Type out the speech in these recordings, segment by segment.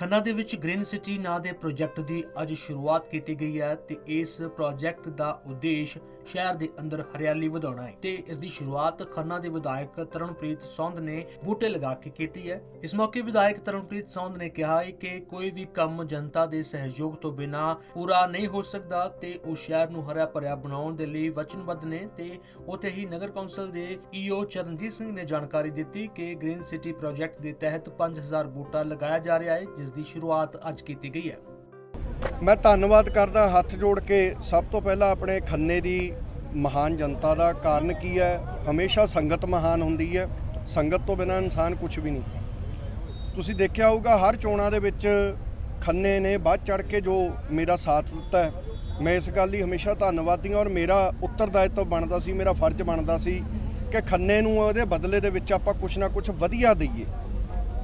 ਖੰਨਾ ਦੇ ਵਿੱਚ green city ਨਾਂ ਦੇ ਪ੍ਰੋਜੈਕਟ ਦੀ ਅੱਜ ਸ਼ੁਰੂਆਤ ਕੀਤੀ ਗਈ ਹੈ ਤੇ ਇਸ ਪ੍ਰੋਜੈਕਟ ਦਾ ਉਦੇਸ਼ ਸ਼ਹਿਰ ਦੇ ਅੰਦਰ ਹਰਿਆਲੀ ਵਧਾਉਣਾ ਹੈ। ਤੇ ਇਸ ਦੀ ਸ਼ੁਰੂਆਤ ਖੰਨਾ ਦੇ ਵਿਧਾਇਕ ਤਰਨਪ੍ਰੀਤ ਸੌਂਦ ਨੇ ਬੂਟੇ ਲਗਾ ਕੇ ਕੀਤੀ ਹੈ। ਇਸ ਮੌਕੇ ਵਿਧਾਇਕ ਤਰਨਪ੍ਰੀਤ ਸੌਂਦ ਨੇ ਕਿਹਾ ਹੈ ਕਿ ਕੋਈ ਵੀ ਕੰਮ ਜਨਤਾ ਦੇ ਸਹਿਯੋਗ ਤੋਂ ਬਿਨਾ ਪੂਰਾ ਨਹੀਂ ਹੋ ਸਕਦਾ ਤੇ ਉਹ ਸ਼ਹਿਰ ਨੂੰ ਹਰਿਆ ਭਰਿਆ ਬਣਾਉਣ ਦੇ ਲਈ ਵਚਨਬੱਧ ਨੇ ਤੇ ਉੱਥੇ ਹੀ ਨਗਰ ਕੌਂਸਲ ਦੇ ਈਓ ਚਰਨਜੀਤ ਸਿੰਘ ਨੇ ਜਾਣਕਾਰੀ ਦਿੱਤੀ ਕਿ ਗ੍ਰੀਨ ਸਿਟੀ ਪ੍ਰੋਜੈਕਟ ਦੇ ਤਹਿਤ 5000 ਬੂਟਾ ਲਗਾਇਆ ਜਾ ਰਿਹਾ ਹੈ, ਜਿਸ ਦੀ ਸ਼ੁਰੂਆਤ ਅੱਜ ਕੀਤੀ ਗਈ ਹੈ। ਮੈਂ ਧੰਨਵਾਦ ਕਰਦਾ ਹੱਥ ਜੋੜ ਕੇ ਸਭ ਤੋਂ ਪਹਿਲਾਂ ਆਪਣੇ ਖੰਨੇ ਦੀ ਮਹਾਨ ਜਨਤਾ ਦਾ। ਕਾਰਨ ਕੀ ਹੈ? ਹਮੇਸ਼ਾ ਸੰਗਤ ਮਹਾਨ ਹੁੰਦੀ ਹੈ। ਸੰਗਤ ਤੋਂ ਬਿਨਾਂ ਇਨਸਾਨ ਕੁਝ ਵੀ ਨਹੀਂ। ਤੁਸੀਂ ਦੇਖਿਆ ਹੋਊਗਾ, ਹਰ ਚੋਣਾਂ ਦੇ ਵਿੱਚ ਖੰਨੇ ਨੇ ਬਾਅਦ ਚੜ ਕੇ ਜੋ ਮੇਰਾ ਸਾਥ ਦਿੱਤਾ ਹੈ। ਮੈਂ ਇਸ ਗੱਲ ਲਈ ਹਮੇਸ਼ਾ ਧੰਨਵਾਦੀ ਹਾਂ ਔਰ ਮੇਰਾ ਉੱਤਰਦਾਇਤਵ ਬਣਦਾ ਸੀ, ਮੇਰਾ ਫਰਜ਼ ਬਣਦਾ ਸੀ ਕਿ ਖੰਨੇ ਨੂੰ ਉਹਦੇ ਬਦਲੇ ਦੇ ਵਿੱਚ ਆਪਾਂ ਕੁਝ ਨਾ ਕੁਝ ਵਧੀਆ ਦਈਏ।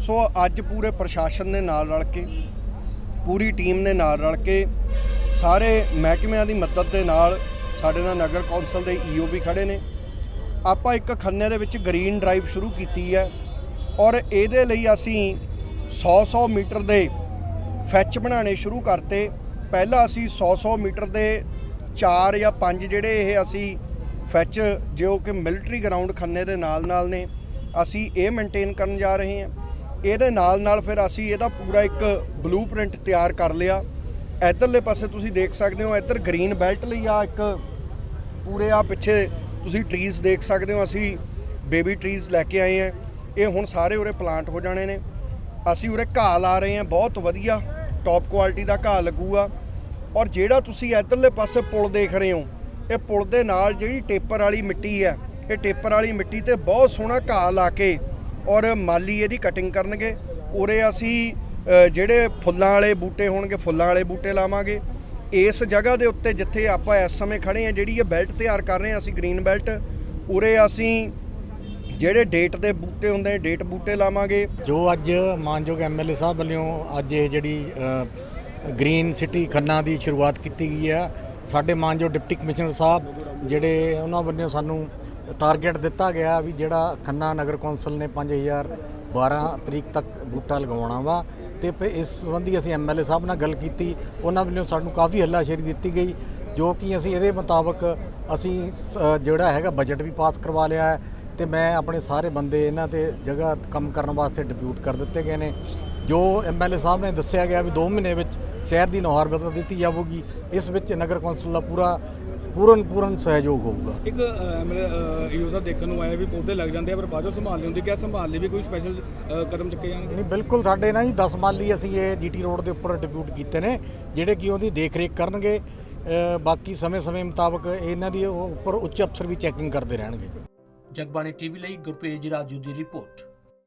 ਸੋ ਅੱਜ ਪੂਰੇ ਪ੍ਰਸ਼ਾਸਨ ਨੇ ਨਾਲ ਰਲ ਕੇ, ਪੂਰੀ ਟੀਮ ਨੇ ਨਾਲ ਰਲ ਕੇ ਸਾਰੇ ਮਹਿਕਮਿਆਂ ਦੀ ਮਦਦ ਦੇ ਨਾਲ ਸਾਡੇ ਨਾਲ ਨਗਰ ਕੌਂਸਲ ਦੇ ਈਓ ਵੀ ਖੜੇ ਨੇ। ਆਪਾਂ ਇੱਕ ਖੰਨੇ ਦੇ ਵਿੱਚ ਗ੍ਰੀਨ ਡਰਾਈਵ ਸ਼ੁਰੂ ਕੀਤੀ ਹੈ ਔਰ ਇਹਦੇ ਲਈ ਅਸੀਂ 100-100 ਮੀਟਰ ਦੇ ਫੈਚ ਬਣਾਉਣੇ ਸ਼ੁਰੂ ਕਰਤੇ। ਪਹਿਲਾਂ ਅਸੀਂ 100-100 ਮੀਟਰ ਦੇ 4 ਜਾਂ 5 ਜਿਹੜੇ ਇਹ ਅਸੀਂ ਫੈਚ, ਜੋ ਕਿ ਮਿਲਟਰੀ ਗਰਾਊਂਡ ਖੰਨੇ ਦੇ ਨਾਲ-ਨਾਲ ਨੇ, ਅਸੀਂ ਇਹ ਮੇਨਟੇਨ ਕਰਨ ਜਾ ਰਹੇ ਹਾਂ। ਇਹਦੇ ਨਾਲ ਨਾਲ ਫਿਰ ਅਸੀਂ ਇਹਦਾ ਪੂਰਾ ਇੱਕ ਬਲੂਪ੍ਰਿੰਟ ਤਿਆਰ ਕਰ ਲਿਆ। ਇਧਰਲੇ ਪਾਸੇ ਤੁਸੀਂ ਦੇਖ ਸਕਦੇ ਹੋ, ਇੱਧਰ ਗ੍ਰੀਨ ਬੈਲਟ ਲਈ ਆ ਇੱਕ ਪੂਰੇ ਆ ਪਿੱਛੇ ਤੁਸੀਂ ਟਰੀਜ਼ ਦੇਖ ਸਕਦੇ ਹੋ, ਅਸੀਂ ਬੇਬੀ ਟਰੀਜ਼ ਲੈ ਕੇ ਆਏ ਆ। ਇਹ ਹੁਣ ਸਾਰੇ ਉਰੇ ਪਲਾਂਟ ਹੋ ਜਾਣੇ ਨੇ। ਅਸੀਂ ਉਰੇ ਘਾਹ ਲਾ ਰਹੇ ਹਾਂ ਬਹੁਤ ਵਧੀਆ ਟੌਪ ਕੁਆਲਿਟੀ ਦਾ ਘਾਹ ਲੱਗੂਗਾ ਔਰ ਜਿਹੜਾ ਤੁਸੀਂ ਇਧਰਲੇ ਪਾਸੇ ਪੁਲ ਦੇਖ ਰਹੇ ਹੋ, ਇਹ ਪੁਲ ਦੇ ਨਾਲ ਜਿਹੜੀ ਟੇਪਰ ਵਾਲੀ ਮਿੱਟੀ ਹੈ, ਇਹ ਟੇਪਰ ਵਾਲੀ ਮਿੱਟੀ ਤੇ ਬਹੁਤ ਸੋਹਣਾ ਘਾਹ ਲਾ ਕੇ ਔਰ ਮਾਲੀ ਇਹਦੀ ਕਟਿੰਗ ਕਰਨਗੇ। ਉਰੇ ਅਸੀਂ ਜਿਹੜੇ ਫੁੱਲਾਂ ਵਾਲੇ ਬੂਟੇ ਹੋਣਗੇ ਫੁੱਲਾਂ ਵਾਲੇ ਬੂਟੇ ਲਾਵਾਂਗੇ। ਇਸ ਜਗ੍ਹਾ ਦੇ ਉੱਤੇ ਜਿੱਥੇ ਆਪਾਂ ਇਸ ਸਮੇਂ ਖੜੇ ਆ ਜਿਹੜੀ ਇਹ ਬੈਲਟ ਤਿਆਰ ਕਰ ਰਹੇ ਆ ਅਸੀਂ ਗ੍ਰੀਨ ਬੈਲਟ ਉਰੇ ਅਸੀਂ ਜਿਹੜੇ ਡੇਟ ਦੇ ਬੂਟੇ ਹੁੰਦੇ ਨੇ ਡੇਟ ਬੂਟੇ ਲਾਵਾਂਗੇ। ਜੋ ਅੱਜ ਮਾਨਯੋਗ ਐਮਐਲਏ ਸਾਹਿਬ ਵੱਲੋਂ ਅੱਜ ਇਹ ਜਿਹੜੀ ਅ, ਗ੍ਰੀਨ ਸਿਟੀ ਖੰਨਾ ਦੀ ਸ਼ੁਰੂਆਤ ਕੀਤੀ ਗਈ ਆ ਸਾਡੇ ਮਾਨਯੋਗ ਡਿਪਟੀ ਕਮਿਸ਼ਨਰ ਸਾਹਿਬ ਜਿਹੜੇ ਉਹਨਾਂ ਵੱਲੋਂ ਸਾਨੂੰ ਟਾਰਗੇਟ ਦਿੱਤਾ ਗਿਆ ਵੀ ਜਿਹੜਾ ਖੰਨਾ ਨਗਰ ਕੌਂਸਲ ਨੇ 5000 12 ਤਰੀਕ ਤੱਕ ਬੂਟਾ ਲਗਾਉਣਾ ਵਾ ਤੇ ਇਸ ਸੰਬੰਧੀ ਅਸੀਂ ਐਮਐਲਏ ਸਾਹਿਬ ਨਾਲ ਗੱਲ ਕੀਤੀ। ਉਹਨਾਂ ਵੱਲੋਂ ਸਾਨੂੰ ਕਾਫੀ ਹੱਲਾਸ਼ੇਰੀ ਦਿੱਤੀ ਗਈ, ਜੋ ਕਿ ਅਸੀਂ ਇਹਦੇ ਮੁਤਾਬਕ ਅਸੀਂ ਸ- ਜਿਹੜਾ ਹੈਗਾ ਬਜਟ ਵੀ ਪਾਸ ਕਰਵਾ ਲਿਆ ਹੈ ਤੇ ਮੈਂ ਆਪਣੇ ਸਾਰੇ ਬੰਦੇ ਇਹਨਾਂ ਤੇ ਜਗ੍ਹਾ ਕੰਮ ਕਰਨ ਵਾਸਤੇ ਡਿਪਿਊਟ ਕਰ ਦਿੱਤੇ ਗਏ ਨੇ। ਜੋ ਐਮਐਲਏ ਸਾਹਿਬ ਨੇ ਦੱਸਿਆ ਗਿਆ ਵੀ 2 ਮਹੀਨੇ ਵਿੱਚ ਸ਼ਹਿਰ ਦੀ ਨੁਹਾਰ ਬਦਲ ਦਿੱਤੀ ਜਾਵੇਗੀ ਇਸ ਵਿੱਚ ਨਗਰ ਕੌਂਸਲ ਦਾ ਪੂਰਾ ਪੂਰਨ ਪੂਰਨ ਸਹਿਯੋਗ ਹੋਊਗਾ। ਇੱਕ ਐਮਐਲਏ ਈਓ ਸਾਹਿਬ ਦੇਖਣ ਨੂੰ ਆਇਆ ਵੀ ਪੌਦੇ ਲੱਗ ਜਾਂਦੇ ਆ ਪਰ ਬਾਅਦੋਂ ਸੰਭਾਲ ਨਹੀਂ ਹੁੰਦੀ। ਕਿਆ ਸੰਭਾਲ ਲਈ ਵੀ ਕੋਈ ਸਪੈਸ਼ਲ ਕਦਮ ਚੁੱਕੇ ਜਾਣਗੇ? ਨਹੀਂ ਬਿਲਕੁਲ ਸਾਡੇ ਨਾਲ ਹੀ 10 ਮਾਲੀ ਅਸੀਂ ਇਹ ਜੀਟੀ ਰੋਡ ਦੇ ਉੱਪਰ ਡਿਪਿਊਟ ਕੀਤੇ ਨੇ ਜਿਹੜੇ ਕਿ ਉਹਦੀ ਦੇਖ ਰੇਖ ਕਰਨਗੇ ਬਾਕੀ ਸਮੇਂ-ਸਮੇਂ ਮੁਤਾਬਕ ਇਹਨਾਂ ਦੀ ਉਹ ਉੱਪਰ ਉੱਚ ਅਫਸਰ ਵੀ ਚੈਕਿੰਗ ਕਰਦੇ ਰਹਿਣਗੇ। ਜਗਬਾਣੀ ਟੀਵੀ ਲਈ ਗੁਰਪੇਜ ਰਾਜੂ ਦੀ ਰਿਪੋਰਟ।